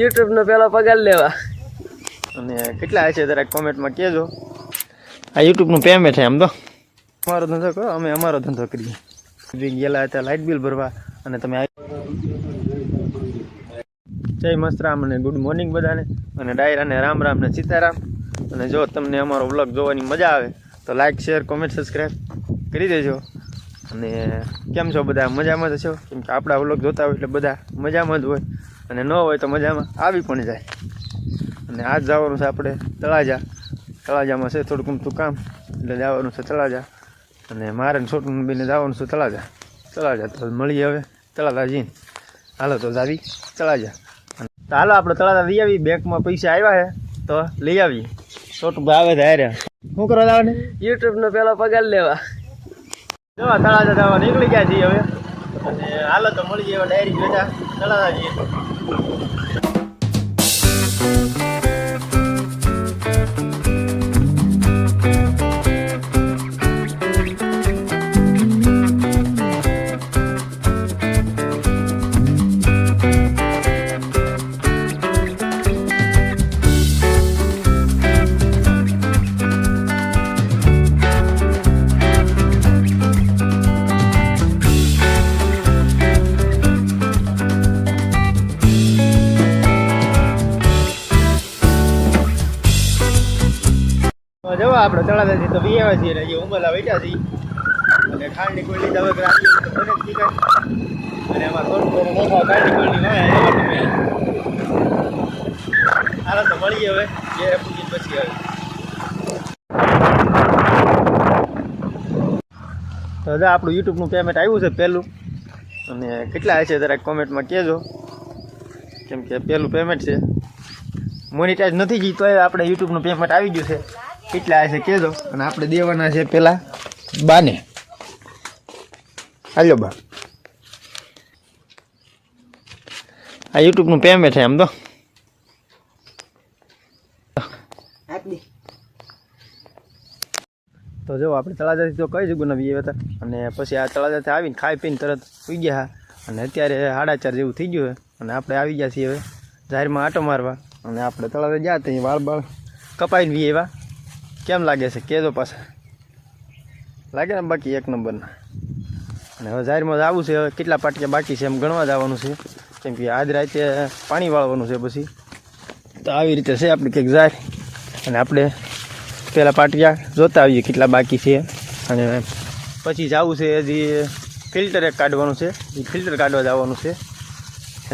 યુટ્યુબનો પહેલો પગાર લેવા. અને કેટલા હશે જરાક કોમેન્ટમાં કહેજો. આ યુટ્યુબનું પેમેન્ટ છે આમ તો. અમારો ધંધો કરો, અમે અમારો ધંધો કરીએ. ગયેલા હતા લાઇટ બિલ ભરવા, અને તમે જય મસ્તરામ અને ગુડ મોર્નિંગ બધાને. અને ડાયરા ને રામ રામ ને સીતારામ. અને જો તમને અમારો વ્લોગ જોવાની મજા આવે, તો લાઇક શેર કોમેન્ટ સબસ્ક્રાઈબ કરી દેજો. અને કેમ છો બધા? મજામાં જ છો? કેમ કે આપણા વ્લોગ જોતા હોય એટલે બધા મજામાં જ હોય. અને ન હોય તો મજામાં આવી પણ જાય. અને આજ જવાનું છે આપણે તળાજા. તળાજામાં છે થોડુંક અમથું કામ. એટલે જવાનું છે તળાજા. અને મારે છોટું બેને જવાનું છે તળાજા. તળાજા તો મળીએ હવે. તળાજા જઈને. હાલો તો જાવી તળાજા. તો હાલો આપણે તળાજા લઈ આવી. બેંકમાં પૈસા આવ્યા છે. તો લઈ આવીએ. છોટું ભાવે ધારે શું કરવા જવાનું? યુટ્યુબનો પહેલો પગાર લેવા. જવા તળાજા જવા નીકળી ગયા છીએ હવે. અને હાલો તો મળીએ હવે ડાયરી બેઠા તળાજા જઈએ. Thank you. આપણે તળાજાથી તો વી આવ્યા છીએ ને હજી ઉંબરલા બેઠા છીએ. અને ખાંડની કોઈ લીધા વગર આવી જ અને એમાં થોડું થોડું નોખા ખાંડની કોઈની હોય એવા તમે હાલો તો મળીએ હવે જે પૂછી પછી આવી. તો દાદા આપણું યુટ્યુબનું પેમેન્ટ આવ્યું છે પહેલું. અને કેટલા હશે જરાક કોમેન્ટમાં કહેજો. કેમ કે પહેલું પેમેન્ટ છે. મોનિટાઈઝ નથી તો આપણે યુટ્યુબનું પેમેન્ટ આવી ગયું છે. કેટલા હશે કહેજો અને આપણે દેવાના છે પેલા બાને. હાલો બા. આ યુટ્યુબનું પેમેન્ટ છે એમ તો. તો જો આપણે તળાજાથી તો કઈ જગ્યા નવી આવ્યા હતા. અને પછી આ તળાજાથી આવીને ખાઈ પીને તરત સુઈ ગયા અને અત્યારે સાડા ચાર જેવું થઈ ગયું છે. અને આપણે આવી ગયા છીએ હવે જાહેરમાં આટો મારવા. અને આપણે તળાવે ગયા ત્યાં વાળ બાળ કપાઈને વી એવા કેમ લાગે છે? કહેજો પાછા. લાગે ને બાકી એક નંબરના. અને હવે જાહેરમાં આવું છે, હવે કેટલા પાટિયા બાકી છે એમ ગણવા જવાનું છે. કેમ કે આજ રાતે પાણી વાળવાનું છે પછી. તો આવી રીતે છે આપણે કંઈક જાહેર. અને આપણે પહેલાં પાટિયા જોતા આવીએ કેટલા બાકી છે. અને પછી જવું છે, હજી ફિલ્ટર એક કાઢવાનું છે. એ ફિલ્ટર કાઢવા જવાનું છે.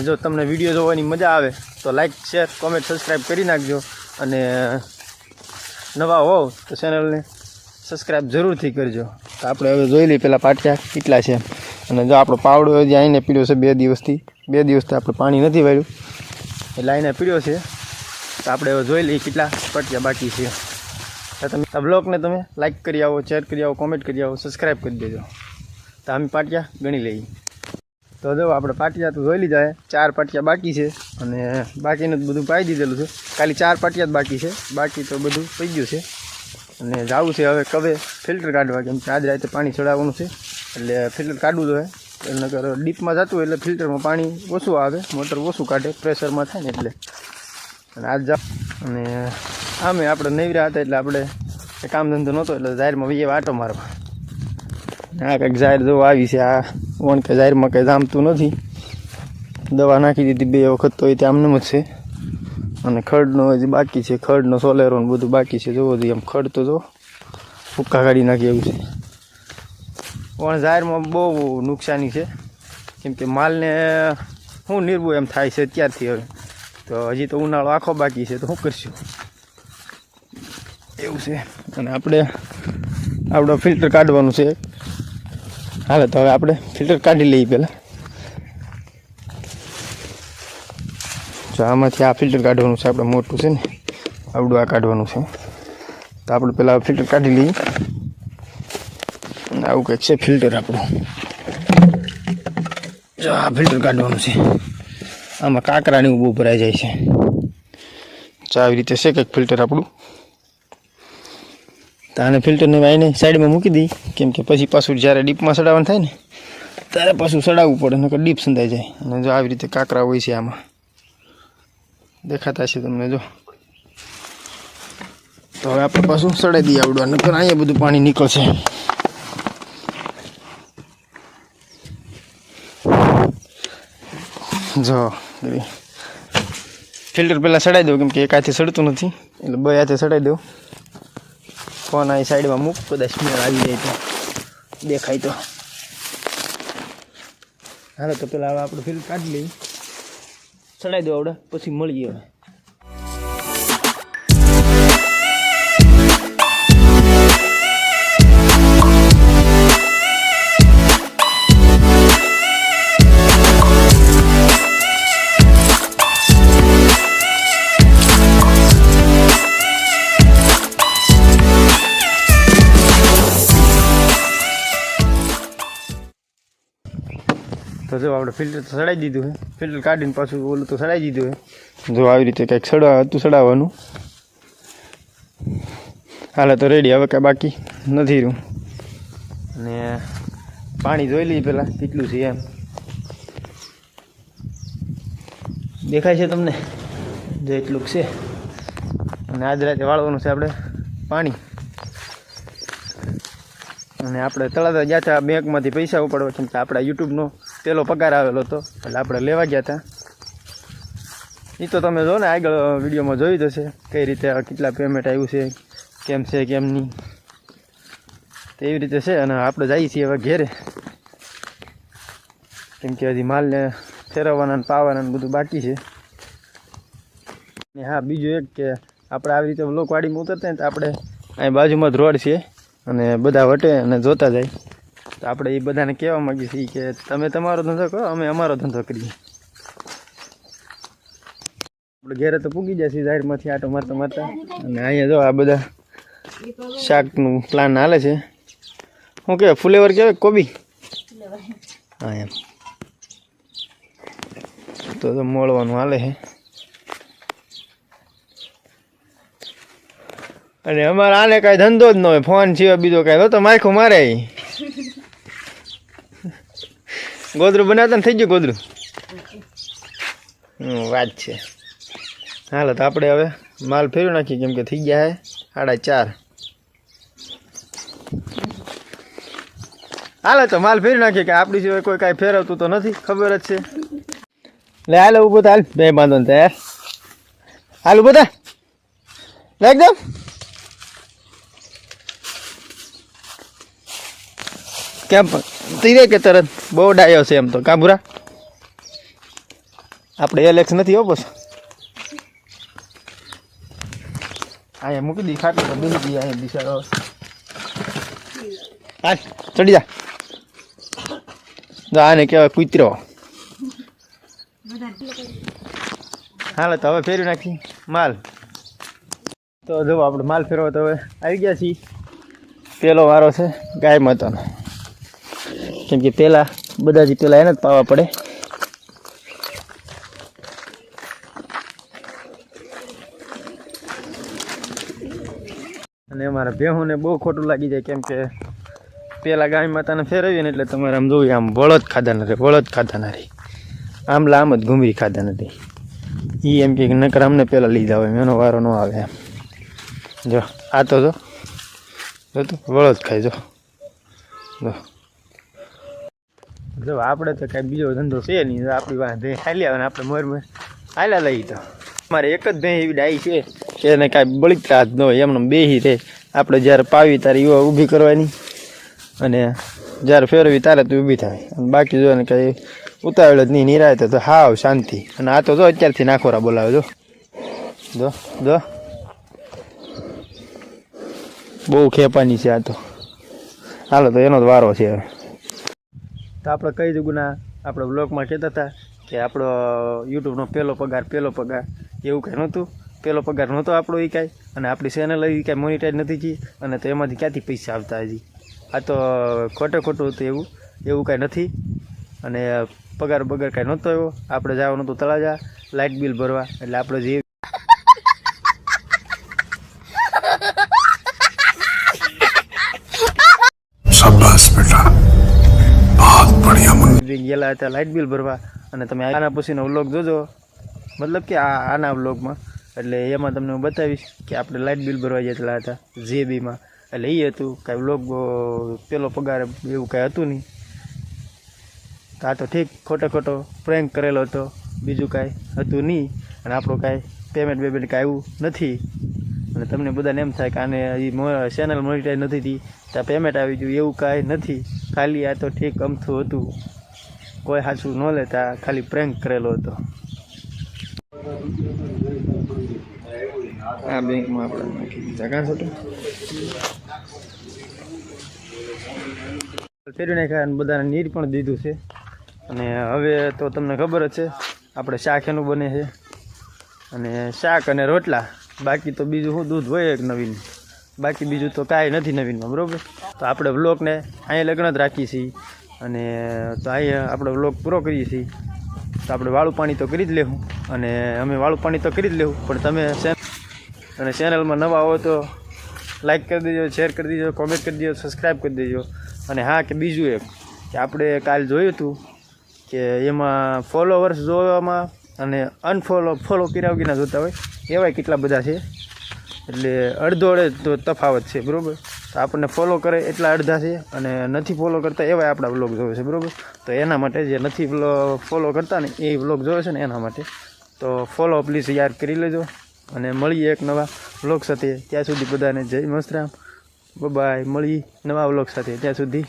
જો તમને વીડિયો જોવાની મજા આવે, તો લાઇક શેર, કોમેન્ટ, સબસ્ક્રાઈબ કરી નાખજો. અને નવા હોવ તો ચેનલને સબસ્ક્રાઈબ જરૂરથી કરજો. તો આપણે હવે જોઈ લઈએ પેલા પાટિયા કેટલા છે. અને જો આપણો પાવડો જે આઈને પીડ્યો છે બે દિવસથી. બે દિવસથી આપણે પાણી નથી વાળ્યું. એટલે આઈને પીડ્યો છે. તો આપણે હવે જોઈ લઈએ કેટલા પાટિયા બાકી છે. તો તમે આ બ્લોગને તમે લાઇક કરી આવો શેર કરી આવો કોમેન્ટ કરી આવો સબસ્ક્રાઈબ કરી દેજો. તો અમે પાટિયા ગણી લઈએ. તો જો આપણે પાટિયા તો જોઈ લીધા ચાર પાટિયા બાકી છે અને બાકીનું બધું પાઈ દીધેલું છે. ખાલી ચાર પાટિયા જ બાકી છે. બાકી તો બધું પી ગયું છે. અને જવું છે હવે કવે ફિલ્ટર કાઢવા કેમ કે આજ રાતે પાણી ચડાવવાનું છે. એટલે ફિલ્ટર કાઢવું જોઈએ. એટલે નકર ડીપમાં જતું એટલે ફિલ્ટરમાં પાણી ઓછું આવે. મોટર ઓછું કાઢે. પ્રેશરમાં થાય ને એટલે. અને આજ જા અને આમે આપણે નવરા હતા એટલે આપણે કામ ધંધો નહોતો એટલે જાહેરમાં વીએ વાટો મારવા. આ કંઈક જાહેર જો આવી છે. આ વણ કે જાહેરમાં કંઈ જામતું નથી. દવા નાખી દીધી બે વખત તો એ આમનેમ જ છે. અને ખડનો હજી બાકી છે. ખડનો સોલેરો ને બધું બાકી છે. જોવો જોઈએ એમ ખડ તો જો ફૂક્કા કાઢી નાખી એવું છે. પણ જાહેરમાં બહુ નુકસાની છે. કેમ કે માલને શું નિર્ભું એમ થાય છે અત્યારથી હવે. તો હજી તો ઉનાળો આખો બાકી છે. તો શું કરશું? એવું છે. અને આપણે, આપણો ફિલ્ટર કાઢવાનું છે. હાલે, તો હવે આપણે ફિલ્ટર કાઢી લઈએ પહેલાં. જો આમાંથી આ ફિલ્ટર કાઢવાનું છે, આપણે મોટું છે ને, આવડું આ કાઢવાનું છે. તો આપણે પહેલાં ફિલ્ટર કાઢી લઈએ. આવું કંઈક છે ફિલ્ટર આપણું. જો આ ફિલ્ટર કાઢવાનું છે. આમાં કાંકરાની ઊભું ભરાઈ જાય છે. જો આવી રીતે છે કંઈક ફિલ્ટર આપણું. તો આને ફિલ્ટરને આઈને સાઈડમાં મૂકી દઈ કેમ કે પછી પાછું જ્યારે ડીપમાં સડાવવાનું થાય ને, ત્યારે પાછું સડાવવું પડે, નકર ડીપ સંધાઈ જાય. અને જો આવી રીતે કાંકરા હોય છે આમાં. દેખાતા છે તમને, જો. તો હવે આપણે પાછું સડાઈ દઈએ આવડવા, નકર અહીંયા બધું પાણી નીકળશે. જો ફિલ્ટર પહેલાં સડાઈ દઉં, કેમ કે એક હાથે સડતું નથી. એટલે બે હાથે સડાઈ દઉં. ફોન અહીં સાઈડમાં મૂક તો દસ મિનિટ આવી જાય તો. દેખાય તો. હાલો તો પેલા હવે આપણે ફિલ્મ કાઢી લઈએ. ચડાવી દો આવડે, પછી મળીએ હવે. તો જો આપણે ફિલ્ટર તો સડાઈ દીધું છે ફિલ્ટર કાઢીને પાછું ઓલું તો સડાઈ દીધું છે જો આવી રીતે કંઈક સડા હતું સડાવવાનું. હાલે તો રેડી હવે કાંઈ બાકી નથી રહ્યું. અને પાણી જોઈ લઈએ પહેલાં કેટલું છે એમ. દેખાય છે તમને? જો એટલું છે. અને આજ રાતે વાળવાનું છે આપણે પાણી. અને આપણે તળાતા જ્યાં બેંકમાંથી પૈસા ઉપાડવા છે આપણા યુટ્યુબનો પેલો પગાર આવેલો હતો. એટલે આપણે લેવા ગયા હતા એ તો તમે જો ને આગળ વિડીયોમાં જોઈ જશે કઈ રીતે કેટલા પેમેન્ટ આવ્યું છે, કેમ છે, કેમ નહીં એવી રીતે છે અને આપણે જઈએ છીએ હવે ઘેરે. કેમ કે હજી માલને ફેરવવાના પાવાના બધું બાકી છે. ને હા, બીજું એક કે આપણે આવી રીતે લોકવાડીમાં ઉતરતા ને તો આપણે અહીં બાજુમાં જ રોડ છે અને બધા વટે અને જોતા જાય. તો આપણે એ બધાને કહેવા માગીએ છીએ કે તમે તમારો ધંધો કરો, અમે અમારો ધંધો કરીએ. આપણે ઘેરે તો પૂગી જશે જાહેરમાંથી આટો મારતા મારતા. અને અહીંયા જો આ બધા શાકનું પ્લાન હાલે છે. શું કહેવાય, ફુલેવર કહેવાય કોબી? હા, એમ. તો મળવાનું હાલે છે. અને અમારે આને કાંઈ ધંધો જ ન હોય, ફોન સિવાય બીજો કાંઈ. તો માખું મારે ગોદરું બનાવતા ને થઈ ગયું ગોદરું? વાત છે. હાલો, તો આપણે હવે માલ ફેરવી નાખીએ, કેમ કે થઈ ગયા હે સાડા ચાર. હાલો, તો માલ ફેરવી નાખીએ, કે આપણી સિવાય કોઈ કાંઈ ફેરવતું તો નથી, ખબર જ છે. લે, હાલ, ઊભો હાલ. બે બાંધો ને તૈયાર. હાલ, ઊભો થા. લે એકદમ કેમ તીરે કે તરત બહુ ડાયો છે એમ તો. કાબુરા આપણે એલેક્સ નથી હો બસ. અહીંયા મૂકી દી, ખાટલો બેસી જઈએ અહીંયા બિચારો. હાલ, ચડી જા. જો આને કહેવાય કૂતરો. હાલ, તો હવે ફેરવી નાખી. માલ. તો જો, આપણે માલ ફેરવો તો હવે આવી ગયા છીએ. પેલો વારો છે ગાય માતાનો. કેમ કે પહેલાં જ પહેલાં એને જ પાવા પડે. અને અમારા ભેહુંને બહુ ખોટું લાગી જાય કેમ કે પહેલાં ગાય માતાને ફેરવીએ ને એટલે તમારે આમ જોયું, આમ વળદ ખાધા નથી વળદ ખાધા નથી. આમ આમ જ ઘૂમરી ખાધા નથી. એ એમ કે નકર અમને પહેલાં લીધા હોય, એનો વારો ન આવે એમ. જો, આ તો જો તું, બળદ ખાય, જો. જો. જો આપણે તો કાંઈ બીજો ધંધો છે નહીં. આપણી પાસે ભેં હાલ્યા અને આપણે મોર મોર હાલ્યા લઈ તો. મારે એક જ ભેં એવી ડાઈ છે, કે એને કાંઈ બળીતા જ ન હોય. એમને બેહી રહે. આપણે જ્યારે પાવી ત્યારે યુવા ઊભી કરવાની. અને જ્યારે ફેરવી ત્યારે તું ઊભી થાય. અને બાકી જો ને કાંઈ ઉતાવળ જ નહીં, નિરાય તો હાવ શાંતિ. અને આ તો જો અત્યારથી નાખોરા બોલાવે જો. જો જો. બહુ ખેપાની છે આ તો. હાલો તો એનો જ વારો છે હવે. તો આપણે કઈ જગુના આપણે બ્લોગમાં કહેતા હતા કે આપણો યુટ્યુબનો પહેલો પગાર પહેલો પગાર, એવું કાંઈ નહોતું. પહેલો પગાર નહોતો આપણો એ કાંઈ. અને આપણી ચેનલ એ કાંઈ મોનિટાઈઝ નથી કી. અને તો એમાંથી ક્યાંથી પૈસા આવતા હજી? આ તો ખોટે ખોટું હતું એવું. એવું કાંઈ નથી. અને પગાર બગાર કાંઈ નહોતો એવો આપણે જવાનું હતું તળાજા. લાઇટ બિલ ભરવા. એટલે આપણે જે ગયેલા હતા લાઇટ બિલ ભરવા. અને તમે આના પછીનો વ્લોગ જોજો. મતલબ કે આ આના વ્લોગમાં એટલે એમાં તમને હું બતાવીશ કે આપણે લાઇટ બિલ ભરવા જયેલા હતા જેબીમાં એટલે એ હતું, કાંઈ વ્લોગ પેલો પગાર એવું કાંઈ હતું નહીં. તો આ તો ઠીક, ખોટો ખોટો પ્રેન્ક કરેલો હતો. બીજું કાંઈ હતું નહીં. અને આપણું કાંઈ પેમેન્ટ બેમેન્ટ કાંઈ આવ્યું નથી. અને તમને બધાને એમ થાય કે આને એ ચેનલ મોનિટાઈઝ નથી થઈ ત્યાં પેમેન્ટ આવી ગયું, એવું કાંઈ નથી. ખાલી આ તો ઠીક, અમથું હતું. કોઈ સાચું ન લેતા ખાલી પ્રેન્ક કરેલો હતો. આ બેંકમાં આપણે નાખી દીધા. કાં છોટું ફેરવી નાખ્યા અને બધાને નીર પણ દીધું છે. અને હવે તો તમને ખબર જ છે આપણે શાક એનું બને છે. અને શાક અને રોટલા બાકી તો બીજું શું દૂધ હોય એક નવીન. બાકી બીજું તો કાંઈ નથી નવીનમાં બરાબર? તો આપણે બ્લોકને અહીંયા લગ્ન જ રાખીએ છીએ. અને તો અહીંયા આપણે વ્લોગ પૂરો કરીએ છીએ. તો આપણે વાળું પાણી તો કરી જ લેવું. અને અમે વાળું પાણી તો કરી જ લેવું. પણ તમે અને ચેનલમાં નવા હો તો લાઇક કરી દેજો શેર કરી દેજો કોમેન્ટ કરી દેજો સબસ્ક્રાઈબ કરી દેજો. અને હા, કે બીજું એક, કે આપણે કાલ જોયું હતું કે એમાં ફોલોવર્સ જોવામાં અને અનફોલો ફોલો કર્યા વગરના જોતા હોય. એવાય કેટલા બધા છે? એટલે અડધો અડધો તફાવત છે, બરાબર? આપણને ફોલો કરે એટલા અડધા છે અને નથી ફોલો કરતા એવાય આપણા વ્લોગ જોવે છે, બરાબર? તો એના માટે જે નથી ફોલો કરતા ને એ વ્લોગ જોવે છે ને એના માટે. તો ફોલો પ્લીઝ યાદ કરી લેજો અને મળીએ એક નવા વ્લોગ સાથે. ત્યાં સુધી બધાને જય મસ્તરામ બાય મળી નવા વ્લોગ સાથે. ત્યાં સુધી